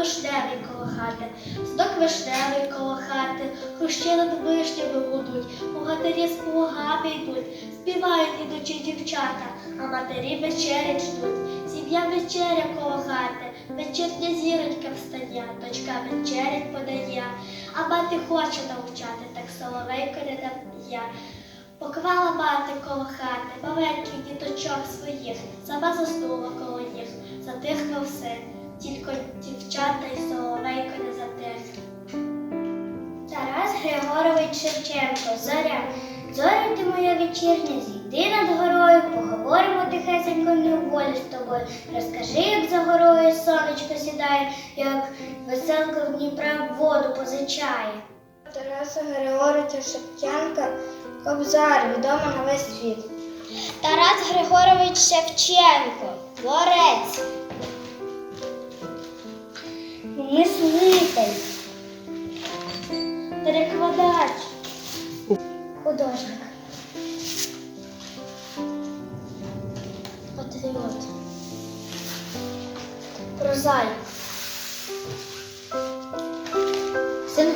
рожевий коло хати, садок вишневий коло хати, хрущі над вишнями гудуть, богатирі з плугами йдуть, співають ідучі дівчата, а матері вечерять ждуть. Сім'я вечеря коло хати, вечірня зіронька встає, дочка вечерять подає, а мати хоче навчати, так соловейко не дає. Поклала мати коло хати, маленьких діточок своїх, сама заснула коло їх, затихло все, тільки дівчата й соловейко не затих. Тарас Григорович Шевченко, зоря, зоря ти моя вечірня, зійди над горою, поговоримо тихесенько не волі з тобою. Розкажи, як за горою сонечко сідає, як веселка в Дніпра воду позичає. Тараса Григоровича Шевченка Кобзар, відома на весь світ. Тарас Григорович Шевченко, творець. Мислитель. Перекладач. Художник. Патріот. Прозаїк. Син